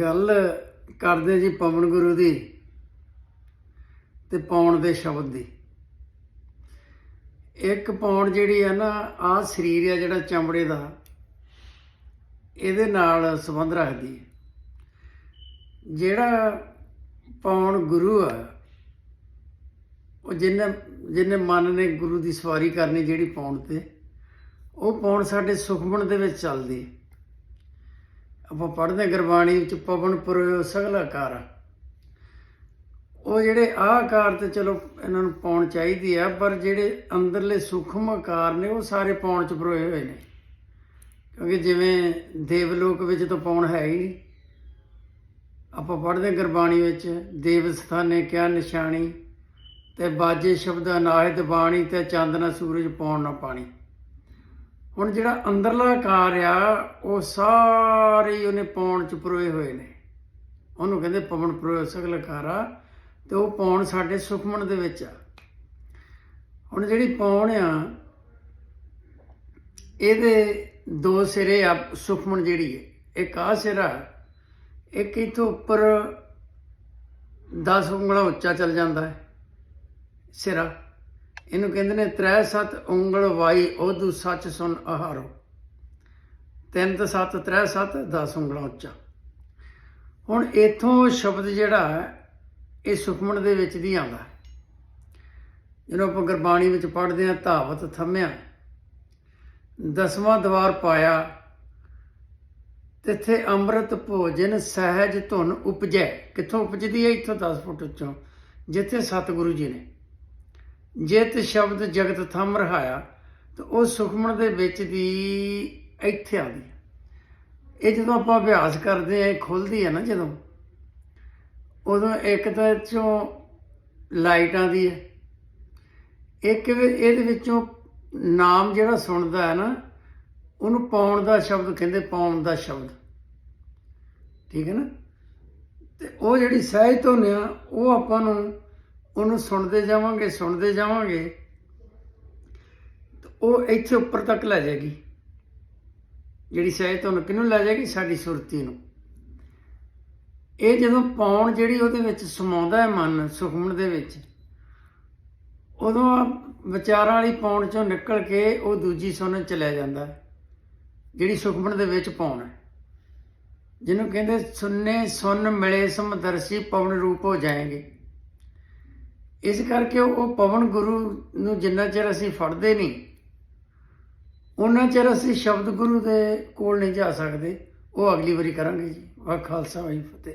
ਗੱਲ ਕਰਦੇ ਜੀ ਪਵਨ ਗੁਰੂ ਦੀ ਤੇ ਪੌਣ ਦੇ ਸ਼ਬਦ ਦੀ। ਇੱਕ ਪੌਣ ਜਿਹੜੀ ਹੈ ਨਾ, ਆਹ ਸਰੀਰ ਹੈ ਜਿਹੜਾ ਚਮੜੇ ਦਾ, ਇਹਦੇ ਨਾਲ ਸੰਬੰਧ ਰੱਖਦੀ ਹੈ। ਜਿਹੜਾ ਪੌਣ ਗੁਰੂ ਆ, ਉਹ ਜਿੰਨੇ ਜਿੰਨੇ ਮਨ ਨੇ ਗੁਰੂ ਦੀ ਸਵਾਰੀ ਕਰਨੀ ਜਿਹੜੀ ਪੌਣ ਤੇ, ਉਹ ਪੌਣ ਸਾਡੇ ਸੁਖਮਨ ਦੇ ਵਿੱਚ ਚੱਲਦੀ ਹੈ। ਆਪਾਂ ਪੜ੍ਹਦੇ ਗੁਰਬਾਣੀ ਵਿੱਚ ਪਵਨ ਪੁਰਯੋ ਸਗਲਾ ਕਾਰ ਉਹ ਜਿਹੜੇ ਆਕਾਰ ਤੇ ਚਲੋ ਇਹਨਾਂ ਨੂੰ ਪਾਉਣ ਚਾਹੀਦੀ ਆ, ਪਰ ਜਿਹੜੇ ਅੰਦਰਲੇ ਸੂਖਮ ਆਕਾਰ ਨੇ, ਉਹ ਸਾਰੇ ਪਾਉਣ ਚ ਪਰੋਏ ਹੋਏ ਨੇ। ਕਿਉਂਕਿ ਜਿਵੇਂ ਦੇਵਲੋਕ ਵਿੱਚ ਤਾਂ ਪਾਉਣ ਹੈ ਹੀ ਨਹੀਂ। ਆਪਾਂ ਪੜ੍ਹਦੇ ਗੁਰਬਾਣੀ ਵਿੱਚ, ਦੇਵ ਸਥਾਨੇ ਕਿਆ ਨਿਸ਼ਾਨੀ, ਤੇ ਬਾਜੇ ਸ਼ਬਦ ਅਨਾਹਤ ਬਾਣੀ ਤੇ ਚਾਂਦਨਾ ਸੂਰਜ ਪਾਉਣ ਨਾ ਪਾਣੀ। ਹੁਣ ਜਿਹੜਾ ਅੰਦਰਲਾ ਆਕਾਰ ਆ, ਉਹ ਸਾਰੇ ਹੀ ਉਹਨੇ ਪੌਣ ਚ ਪਰੋਏ ਹੋਏ ਨੇ। ਉਹਨੂੰ ਕਹਿੰਦੇ ਪਵਨ ਪਰੋਏ, ਸਗਲ ਆਕਾਰਾ ਤੇ ਉਹ ਪੌਣ ਸਾਡੇ ਸੁਖਮਨ ਦੇ ਵਿੱਚ ਆ। ਹੁਣ ਜਿਹੜੀ ਪੌਣ ਆ, ਇਹਦੇ ਦੋ ਸਿਰੇ ਆ, ਸੁਖਮਨ ਜਿਹੜੀ ਹੈ। ਇੱਕ ਆ ਸਿਰਾ, ਇੱਕ ਇਥੋਂ ਉੱਪਰ 10 ਉਂਗਲਾਂ ਉੱਚਾ ਚੱਲ ਜਾਂਦਾ ਹੈ, ਸਿਰਾ। ਇਹਨੂੰ ਕਹਿੰਦੇ ਨੇ ਤ੍ਰੈ ਸਤ ਉਂਗਲ ਵਾਈ, ਉਹਦੂ ਸੱਚ ਸੁਣ ਆਹਾਰੋ। ਤਿੰਨ ਤੇ ਸੱਤ, ਤ੍ਰੈ ਸੱਤ 10 ਉਂਗਲਾਂ ਉੱਚਾ। ਹੁਣ ਇਥੋਂ ਸ਼ਬਦ ਜਿਹੜਾ ਹੈ, ਇਹ ਸੁਖਮਣ ਦੇ ਵਿੱਚ ਦੀ ਆਉਂਦਾ। ਜਦੋਂ ਆਪਾਂ ਗੁਰਬਾਣੀ ਵਿੱਚ ਪੜ੍ਹਦੇ ਹਾਂ, ਧਾਵਤ ਥੰਮਿਆ। ਦਸਵਾਂ ਦਵਾਰ ਪਾਇਆ, ਤਿੱਥੇ ਅੰਮ੍ਰਿਤ ਭੋਜਨ ਸਹਿਜ ਧੁਨ ਉਪਜੈ। ਕਿੱਥੋਂ ਉਪਜਦੀ ਹੈ? ਇੱਥੋਂ 10 ਫੁੱਟ ਉੱਚੋਂ, ਜਿੱਥੇ ਸਤਿਗੁਰੂ ਜੀ ਨੇ। ਜਿਤ ਸ਼ਬਦ ਜਗਤ ਥੰਮ ਰਹਾਇਆ, ਤਾਂ ਉਹ ਸੁਖਮਣ ਦੇ ਵਿੱਚ ਦੀ ਇੱਥੇ ਆਉਂਦੀ ਹੈ ਇਹ ਜਦੋਂ ਆਪਾਂ ਅਭਿਆਸ ਕਰਦੇ ਆ ਇਹ ਖੁੱਲਦੀ ਹੈ ਨਾ ਜਦੋਂ, ਉਦੋਂ ਇੱਕ ਤਾਂ ਇਹ ਚੋਂ ਲਾਈਟ ਆਉਂਦੀ ਹੈ। ਇੱਕ ਇਹਦੇ ਵਿੱਚੋਂ ਨਾਮ ਜਿਹੜਾ ਸੁਣਦਾ ਹੈ ਨਾ, ਉਹਨੂੰ ਪਾਉਣ ਦਾ ਸ਼ਬਦ ਕਹਿੰਦੇ ਪਾਉਣ ਦਾ ਸ਼ਬਦ। ਠੀਕ ਹੈ ਨਾ? ਤੇ ਉਹ ਜਿਹੜੀ ਸਹਿਜ ਧੁਨ ਆ, ਉਹ ਆਪਾਂ ਨੂੰ ਉਹਨੂੰ ਸੁਣਦੇ ਜਾਵਾਂਗੇ ਸੁਣਦੇ ਜਾਵਾਂਗੇ, ਤੇ ਉਹ ਇੱਥੇ ਉੱਪਰ ਤੱਕ ਲੈ ਜਾਏਗੀ। ਜਿਹੜੀ ਸਹਿਜ ਧੁਨ ਕਿਹਨੂੰ ਲੈ ਜਾਏਗੀ? ਸਾਡੀ ਸੁਰਤੀ ਨੂੰ। ਇਹ ਜਦੋਂ ਪਾਉਣ ਜਿਹੜੀ ਉਹਦੇ ਵਿੱਚ ਸਮਾਉਂਦਾ ਹੈ ਮਨ ਸੁਖਮਨ ਦੇ ਵਿੱਚ, ਉਦੋਂ ਵਿਚਾਰਾਂ ਵਾਲੀ ਪੌਣ ਚੋਂ ਨਿਕਲ ਕੇ ਉਹ ਦੂਜੀ ਸੁਣਨ ਚ ਜਾਂਦਾ ਜਿਹੜੀ ਸੁਖਮਣ ਦੇ ਵਿੱਚ ਪਾਉਣ ਹੈ। ਜਿਹਨੂੰ ਕਹਿੰਦੇ ਸੁਨਨੇ ਸੁਨ ਮਿਲੇ ਸਮਦਰਸ਼ੀ ਪਵਨ ਰੂਪ ਹੋ ਜਾਏਗੇ। ਇਸ ਕਰਕੇ ਉਹ ਪਵਨ ਗੁਰੂ ਨੂੰ ਜਿੰਨਾ ਚਿਰ ਅਸੀਂ ਫੜਦੇ ਨਹੀਂ, ਉਹਨਾਂ ਚਿਰ ਅਸੀਂ ਸ਼ਬਦ ਗੁਰੂ ਦੇ ਕੋਲ ਨਹੀਂ ਜਾ ਸਕਦੇ। ਉਹ ਅਗਲੀ ਵਾਰੀ ਕਰਾਂਗੇ ਜੀ। ਵਾਹ ਖਾਲਸਾ ਵਾਹਿ ਫਤਿਹ।